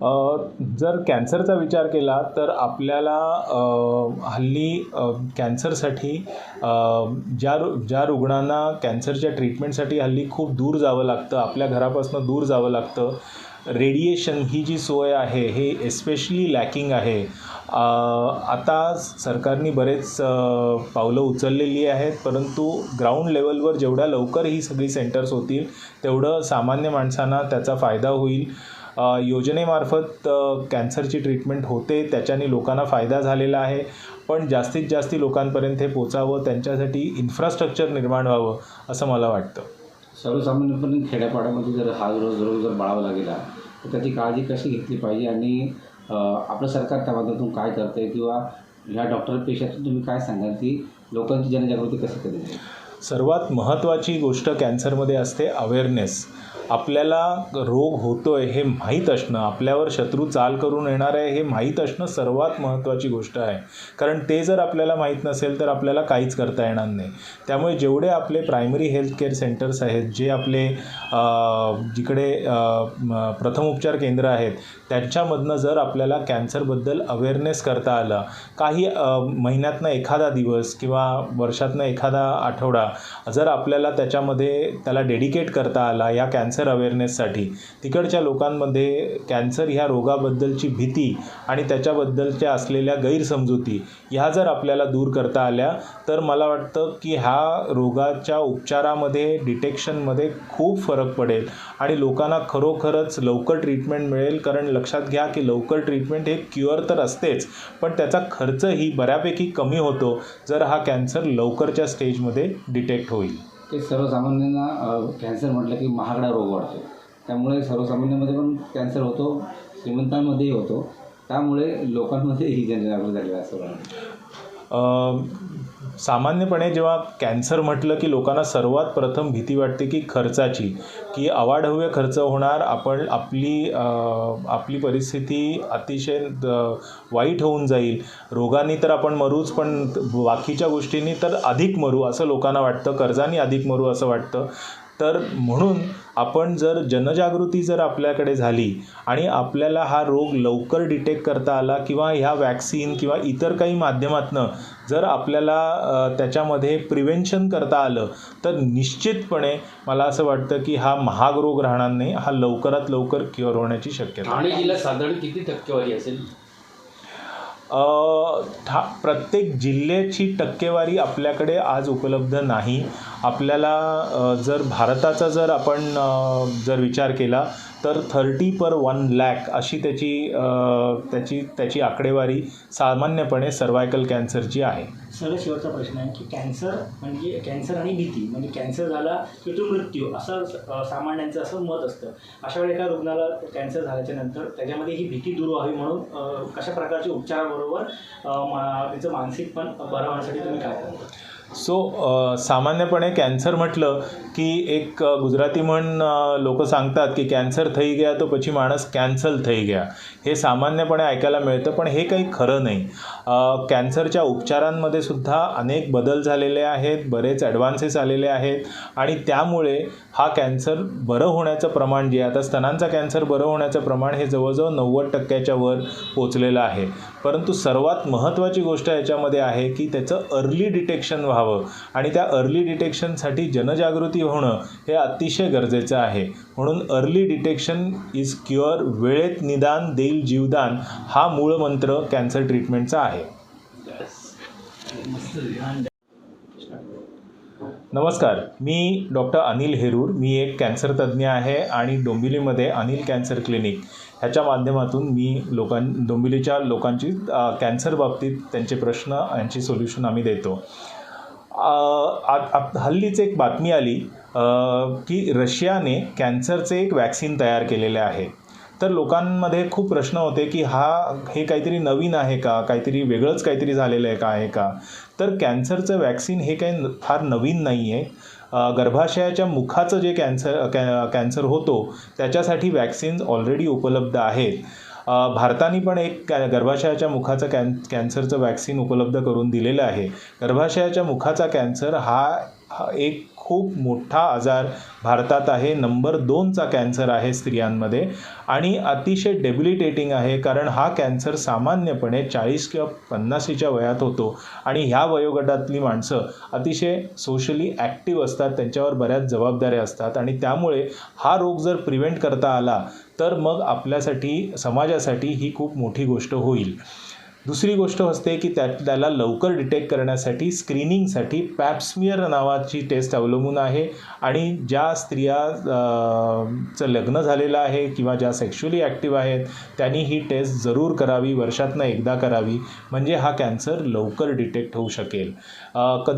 जर कॅन्सरचा विचार केला तर आपल्याला हल्ली कॅन्सरसाठी ज्या रु ज्या रुग्णांना कॅन्सरच्या ट्रीटमेंटसाठी हल्ली खूप दूर जावं लागतं आपल्या घरापासून दूर जावं लागतं रेडिएशन ही जी सोय आहे हे एस्पेशली लॅकिंग आहे. आता सरकारने बरेच पावलं उचललेली आहेत परंतु ग्राउंड लेवलवर जेवढ्या लवकर ही सगळी सेंटर्स होतील तेवढं सामान्य माणसांना त्याचा फायदा होईल. योजनेमार्फत कॅन्सरची ट्रीटमेंट होते त्याच्याने लोकांना फायदा झालेला आहे. पण जास्तीत जास्त लोकांपर्यंत हे पोचावं त्यांच्यासाठी इन्फ्रास्ट्रक्चर निर्माण व्हावं असं मला वाटतं. सर्वसामान्यपणे खेड्यापाड्यामध्ये जर हा रोज रोग जर बाळावा लागेला तर त्याची काळजी कशी घेतली पाहिजे आणि आपलं सरकार त्या माध्यमातून काय करतं किंवा ह्या डॉक्टरपेक्षातून तुम्ही काय सांगाल की लोकांची जनजागृती कशी जाईल? सर्वात महत्त्वाची गोष्ट कॅन्सरमध्ये असते अवेअरनेस आपल्याला रोग होतोय हे माहीत असणं आपल्यावर शत्रू चाल करून येणार आहे हे माहीत असणं सर्वात महत्त्वाची गोष्ट आहे. कारण ते जर आपल्याला माहीत नसेल तर आपल्याला काहीच करता येणार नाही. त्यामुळे जेवढे आपले प्रायमरी हेल्थ केअर सेंटर्स आहेत जे आपले जिकडे प्रथमोपचार केंद्र आहेत त्यांच्यामधनं जर आपल्याला कॅन्सरबद्दल अवेअरनेस करता आला काही महिन्यातनं एखादा दिवस किंवा वर्षातनं एखादा आठवडा जर आपल्याला त्याच्यामध्ये त्याला डेडिकेट करता आला या कॅन्सर कॅन्सर अवेअरनेससाठी तिकडच्या लोकांमध्ये कॅन्सर ह्या रोगाबद्दलची भीती आणि त्याच्याबद्दलच्या असलेल्या गैरसमजुती ह्या जर आपल्याला दूर करता आल्या तर मला वाटतं की ह्या रोगाच्या उपचारामध्ये डिटेक्शनमध्ये खूप फरक पडेल आणि लोकांना खरोखरच लवकर ट्रीटमेंट मिळेल. कारण लक्षात घ्या की लवकर ट्रीटमेंट हे क्युअर तर असतेच पण त्याचा खर्चही बऱ्यापैकी कमी होतो जर हा कॅन्सर लवकरच्या स्टेजमध्ये डिटेक्ट होईल. ते सर्वसामान्यांना कॅन्सर म्हटलं की महागडा रोग वाढतो त्यामुळे सर्वसामान्यांमध्ये पण कॅन्सर होतो श्रीमंतांमध्येही होतो त्यामुळे लोकांमध्ये ही जनजागृती झाली असं वाटतं. सामान्यपणे जेव्हा कॅन्सर म्हटलं की लोकांना सर्वात प्रथम भीती वाटते की खर्चाची की अवाढव्य खर्च होणार आपण आपली आपली परिस्थिती अतिशय वाईट होऊन जाईल. रोगांनी तर आपण मरूच पण बाकीच्या गोष्टींनी तर अधिक मरू असं लोकांना वाटतं कर्जानी अधिक मरू असं वाटतं. तर म्हणून आपण जर जनजागृती जर आपल्याकडे झाली आणि आपल्याला हा रोग लवकर डिटेक्ट करता आला किंवा ह्या वॅक्सिन किंवा इतर काही माध्यमातनं जर आपल्याला त्याच्यामध्ये प्रिव्हेन्शन करता आलं तर निश्चितपणे मला असं वाटतं की हा महाग रोग राहणार नाही हा लवकरात लवकर क्युअर होण्याची शक्यता आहे. ठाणे जिल्ह्यात साधारण किती टक्केवारी असेल ठा प्रत्येक जिल्ह्याची टक्केवारी आपल्याकडे आज उपलब्ध नाही आपल्याला जर भारताचा जर आपण जर विचार केला तर थर्टी पर वन लॅक अशी त्याची त्याची त्याची आकडेवारी सामान्यपणे सर्वायकल कॅन्सरची आहे. सर्व शेवटचा प्रश्न आहे की कॅन्सर म्हणजे कॅन्सर आणि भीती म्हणजे कॅन्सर झाला की तो मृत्यू असं सामान्यांचं असं मत असतं. अशा वेळी एका रुग्णाला कॅन्सर झाल्याच्यानंतर त्याच्यामध्ये ही भीती दूर व्हावी म्हणून कशा प्रकारच्या उपचाराबरोबर मा- त्याचं मानसिक पण बरं होण्यासाठी तुम्ही काय करता? सो अ, सामान्यपणे कॅन्सर म्हटलं की एक अ, गुजराती म्हण लोक सांगतात की कॅन्सर થઈ ગયા तो પછી माणूस कॅन्सल થઈ ગયા हे सामान्यपणे ऐकायला मिळतं पण हे काही खरं नाही अ, कॅन्सरच्या उपचारांमध्ये सुद्धा अनेक बदल झालेले आहेत बरेच ॲडव्हान्सेस आलेले आहेत आणि त्यामुळे हा कॅन्सर बरं होण्याचं प्रमाण जे आहे आता स्तनांचा कॅन्सर बरं होण्याचं प्रमाण हे जवळजवळ नव्वद टक्क्याच्या वर पोचलेलं आहे परंतु सर्वात महत्त्वाची गोष्ट याच्यामध्ये आहे की त्याचं अर्ली डिटेक्शन व्हावं. आणि त्या अर्ली डिटेक्शनसाठी जनजागृती होणं हे अतिशय गरजेचं आहे. म्हणून अर्ली डिटेक्शन इज क्युअर वेळेत निदान देईल जीवदान हा मूळ मंत्र कॅन्सर ट्रीटमेंटचा आहे. नमस्कार मी डॉक्टर अनिल हेरूर. मी एक कॅन्सर तज्ज्ञ आहे आणि डोंबिवलीमध्ये अनिल कॅन्सर क्लिनिक. ह्याच्या माध्यमातून मी लोकां डोंबिवलीच्या लोकांची कॅन्सर बाबतीत त्यांचे प्रश्न यांची सोल्युशन आम्ही देतो. आत आ- हल्लीच एक बातमी आली की रशियाने कॅन्सरचे एक वॅक्सिन तयार केलेले आहे. तर लोकांमध्ये खूप प्रश्न होते की हा हे काहीतरी नवीन आहे का? काहीतरी वेगळंच काहीतरी झालेलं आहे का आहे का? तर कॅन्सरचं वॅक्सिन हे काही फार नवीन नाही आहे. गर्भाशयाच्या मुखाचं जे कॅन्सर कॅ कॅन्सर होतो त्याच्यासाठी वॅक्सिन्स ऑलरेडी उपलब्ध आहेत. भारताने पण एक कॅ गर्भाशयाच्या मुखाचं कॅन कॅन्सरचं वॅक्सिन उपलब्ध करून दिलेलं आहे. गर्भाशयाच्या मुखाचा कॅन्सर हा हा एक खूप मोठा आजार भारतात आहे. नंबर दोनचा कॅन्सर आहे स्त्रियांमध्ये आणि अतिशय डेबिलिटेटिंग आहे कारण हा कॅन्सर सामान्यपणे चाळीस किंवा पन्नासीच्या वयात होतो आणि ह्या वयोगटातली माणसं अतिशय सोशली ॲक्टिव्ह असतात त्यांच्यावर बऱ्याच जबाबदाऱ्या असतात आणि त्यामुळे हा रोग जर प्रिव्हेंट करता आला तर मग आपल्यासाठी समाजासाठी ही खूप मोठी गोष्ट होईल. दुसरी गोष्ट असते की त्या त्याला लवकर डिटेक्ट करण्यासाठी स्क्रीनिंगसाठी पॅप्समियर नावाची टेस्ट अवलंबून आहे आणि ज्या स्त्रिया चं लग्न झालेलं आहे किंवा ज्या सेक्शुअली ॲक्टिव्ह आहेत त्यांनी ही टेस्ट जरूर करावी वर्षातनं एकदा करावी. म्हणजे हा कॅन्सर लवकर डिटेक्ट होऊ शकेल. कधी